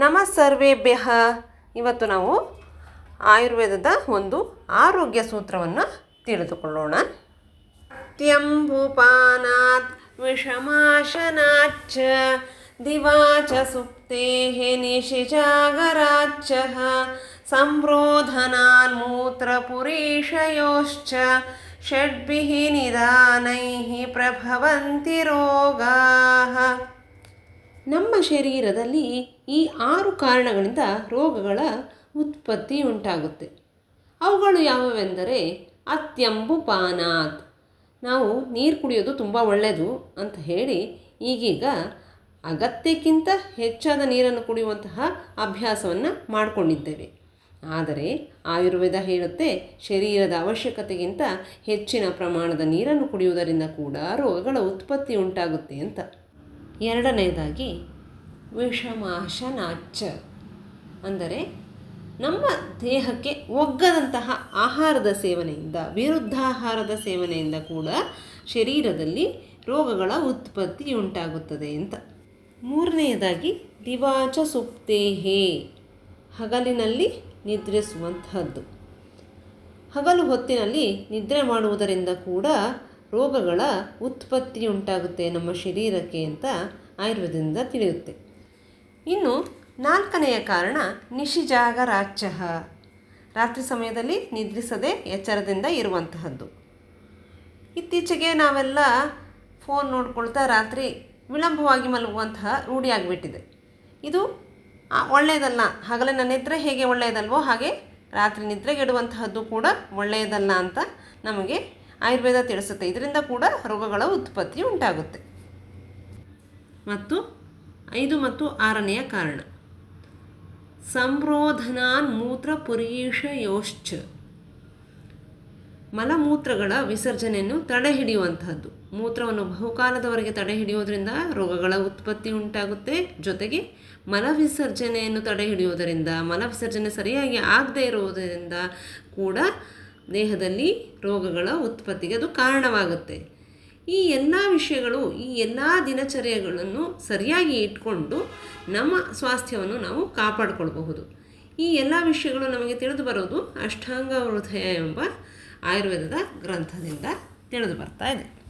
ನಮ ಸರ್ವೇಭ್ಯ ಇವತ್ತು ನಾವು ಆಯುರ್ವೇದದ ಒಂದು ಆರೋಗ್ಯ ಸೂತ್ರವನ್ನು ತಿಳಿದುಕೊಳ್ಳೋಣ. ತ್ಯಂಭುಪಾನಾತ್ ವಿಷಮಾಶನಾಚ್ಚ ದಿವಾಚ ಸುಪ್ತೇಃ ನಿಶಿಜಾಗರಾಚ್ಚ ಸಂರೋಧನಾನ್ ಮೂತ್ರಪುರೀಷಯೋಶ್ಚ ಷಡ್ಭಿಃ ನಿಧಾನೈಃ ಪ್ರಭವಂತಿ ರೋಗಾಃ. ನಮ್ಮ ಶರೀರದಲ್ಲಿ ಈ ಆರು ಕಾರಣಗಳಿಂದ ರೋಗಗಳ ಉತ್ಪತ್ತಿ ಉಂಟಾಗುತ್ತೆ. ಅವುಗಳು ಯಾವುವೆಂದರೆ ಅತ್ಯಂಬುಪಾನಾತ್. ನಾವು ನೀರು ಕುಡಿಯೋದು ತುಂಬ ಒಳ್ಳೆಯದು ಅಂತ ಹೇಳಿ ಈಗೀಗ ಅಗತ್ಯಕ್ಕಿಂತ ಹೆಚ್ಚಾದ ನೀರನ್ನು ಕುಡಿಯುವಂತಹ ಅಭ್ಯಾಸವನ್ನು ಮಾಡಿಕೊಂಡಿದ್ದೇವೆ. ಆದರೆ ಆಯುರ್ವೇದ ಹೇಳುತ್ತೆ ಶರೀರದ ಅವಶ್ಯಕತೆಗಿಂತ ಹೆಚ್ಚಿನ ಪ್ರಮಾಣದ ನೀರನ್ನು ಕುಡಿಯುವುದರಿಂದ ಕೂಡ ರೋಗಗಳ ಉತ್ಪತ್ತಿ ಉಂಟಾಗುತ್ತೆ ಅಂತ. ಎರಡನೆಯದಾಗಿ ವಿಷಮಾಶನಾಚ ಅಂದರೆ ನಮ್ಮ ದೇಹಕ್ಕೆ ಒಗ್ಗದಂತಹ ಆಹಾರದ ಸೇವನೆಯಿಂದ, ವಿರುದ್ಧಾಹಾರದ ಸೇವನೆಯಿಂದ ಕೂಡ ಶರೀರದಲ್ಲಿ ರೋಗಗಳ ಉತ್ಪತ್ತಿ ಉಂಟಾಗುತ್ತದೆ ಅಂತ. ಮೂರನೆಯದಾಗಿ ದಿವಾಚ ಸುಪ್ತೇಹೇ, ಹಗಲಿನಲ್ಲಿ ನಿದ್ರಿಸುವಂತಹದ್ದು. ಹಗಲು ಹೊತ್ತಿನಲ್ಲಿ ನಿದ್ರೆ ಮಾಡುವುದರಿಂದ ಕೂಡ ರೋಗಗಳ ಉತ್ಪತ್ತಿ ಉಂಟಾಗುತ್ತೆ ನಮ್ಮ ಶರೀರಕ್ಕೆ ಅಂತ ಆಯುರ್ವೇದದಿಂದ ತಿಳಿಯುತ್ತೆ. ಇನ್ನು ನಾಲ್ಕನೆಯ ಕಾರಣ ನಿಶಿಜಾಗರಾಚ್ಯ ರಾತ್ರಿ ಸಮಯದಲ್ಲಿ ನಿದ್ರಿಸದೆ ಎಚ್ಚರದಿಂದ ಇರುವಂತಹದ್ದು. ಇತ್ತೀಚೆಗೆ ನಾವೆಲ್ಲ ಫೋನ್ ನೋಡ್ಕೊಳ್ತಾ ರಾತ್ರಿ ವಿಳಂಬವಾಗಿ ಮಲಗುವಂತಹ ರೂಢಿಯಾಗಿಬಿಟ್ಟಿದೆ ಇದು ಒಳ್ಳೆಯದಲ್ಲ, ಹಗಲಿನ ನಿದ್ರೆ ಹೇಗೆ ಒಳ್ಳೆಯದಲ್ವೋ ಹಾಗೆ ರಾತ್ರಿ ನಿದ್ರೆಗೆಡುವಂತಹದ್ದು ಕೂಡ ಒಳ್ಳೆಯದಲ್ಲ ಅಂತ ನಮಗೆ ಆಯುರ್ವೇದ ತಿಳಿಸುತ್ತೆ. ಇದರಿಂದ ಕೂಡ ರೋಗಗಳ ಉತ್ಪತ್ತಿ ಉಂಟಾಗುತ್ತೆ. ಮತ್ತು ಐದು ಮತ್ತು ಆರನೆಯ ಕಾರಣ. ಸಂರೋಧನಾನ್ ಮೂತ್ರ ಪುರೀಷಯೋಶ್ಚ. ಮಲಮೂತ್ರಗಳ ವಿಸರ್ಜನೆಯನ್ನು ತಡೆ ಹಿಡಿಯುವಂತಹದ್ದು. ಮೂತ್ರವನ್ನು ಬಹುಕಾಲದವರೆಗೆ ತಡೆ ಹಿಡಿಯೋದರಿಂದ ರೋಗಗಳ ಉತ್ಪತ್ತಿ ಉಂಟಾಗುತ್ತೆ. ಜೊತೆಗೆ ಮಲ ವಿಸರ್ಜನೆಯನ್ನು ತಡೆ ಹಿಡಿಯೋದರಿಂದ ಮಲ ವಿಸರ್ಜನೆ ಸರಿಯಾಗಿ ಆಗದೇ ಇರುವುದರಿಂದ ಕೂಡ ದೇಹದಲ್ಲಿ ರೋಗಗಳ ಉತ್ಪತ್ತಿಗೆ ಅದು ಕಾರಣವಾಗುತ್ತೆ. ಈ ಎಲ್ಲ ವಿಷಯಗಳು, ಈ ಎಲ್ಲ ದಿನಚರ್ಯಗಳನ್ನು ಸರಿಯಾಗಿ ಇಟ್ಕೊಂಡು ನಮ್ಮ ಸ್ವಾಸ್ಥ್ಯವನ್ನು ನಾವು ಕಾಪಾಡಿಕೊಳ್ಬಹುದು. ಈ ಎಲ್ಲ ವಿಷಯಗಳು ನಮಗೆ ತಿಳಿದು ಬರೋದು ಅಷ್ಟಾಂಗ ಹೃದಯ ಎಂಬ ಆಯುರ್ವೇದದ ಗ್ರಂಥದಿಂದ ತಿಳಿದು ಬರ್ತಾ ಇದೆ.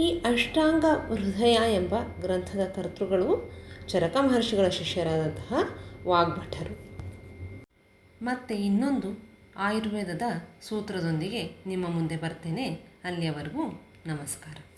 ಈ ಅಷ್ಟಾಂಗ ಹೃದಯ ಎಂಬ ಗ್ರಂಥದ ಕರ್ತೃಗಳು ಚರಕ ಮಹರ್ಷಿಗಳ ಶಿಷ್ಯರಾದಂತಹ ವಾಗ್ಭಟರು. ಮತ್ತು ಇನ್ನೊಂದು ಆಯುರ್ವೇದದ ಸೂತ್ರದೊಂದಿಗೆ ನಿಮ್ಮ ಮುಂದೆ ಬರ್ತೇನೆ. ಅಲ್ಲಿಯವರೆಗೂ ನಮಸ್ಕಾರ.